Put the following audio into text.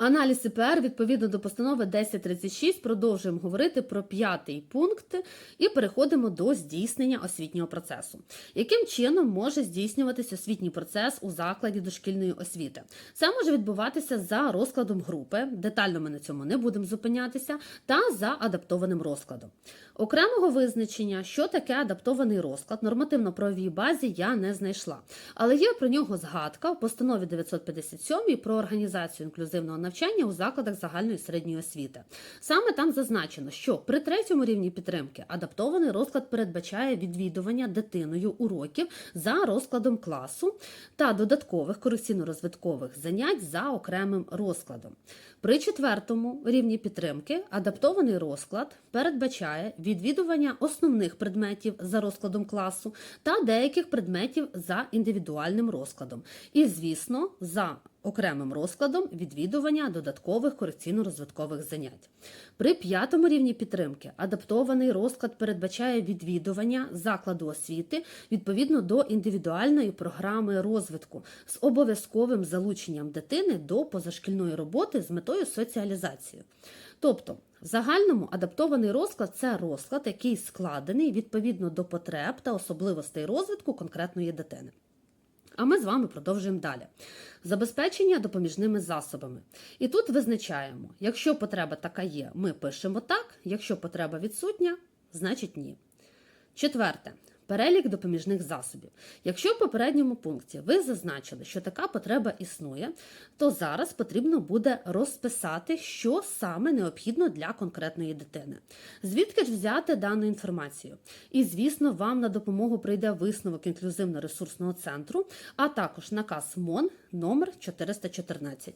Аналіз ІПР відповідно до постанови 1036 продовжуємо говорити про п'ятий пункт і переходимо до здійснення освітнього процесу. Яким чином може здійснюватися освітній процес у закладі дошкільної освіти? Це може відбуватися за розкладом групи, детально ми на цьому не будемо зупинятися, та за адаптованим розкладом. Окремого визначення, що таке адаптований розклад, нормативно-правовій базі я не знайшла, але є про нього згадка в постанові 957 про організацію інклюзивного навчання у закладах загальної середньої освіти. Саме там зазначено, що при третьому рівні підтримки адаптований розклад передбачає відвідування дитиною уроків за розкладом класу та додаткових корекційно-розвиткових занять за окремим розкладом. При четвертому рівні підтримки адаптований розклад передбачає відвідування основних предметів за розкладом класу та деяких предметів за індивідуальним розкладом. І, звісно, за окремим розкладом відвідування додаткових корекційно-розвиткових занять. При п'ятому рівні підтримки адаптований розклад передбачає відвідування закладу освіти відповідно до індивідуальної програми розвитку з обов'язковим залученням дитини до позашкільної роботи з метою соціалізації. Тобто, в загальному адаптований розклад це розклад, який складений відповідно до потреб та особливостей розвитку конкретної дитини. А ми з вами продовжуємо далі. Забезпечення допоміжними засобами. І тут визначаємо, якщо потреба така є, ми пишемо так, якщо потреба відсутня, значить ні. Четверте. Перелік допоміжних засобів. Якщо в попередньому пункті ви зазначили, що така потреба існує, то зараз потрібно буде розписати, що саме необхідно для конкретної дитини. Звідки ж взяти дану інформацію? І, звісно, вам на допомогу прийде висновок інклюзивно-ресурсного центру, а також наказ МОН номер 414.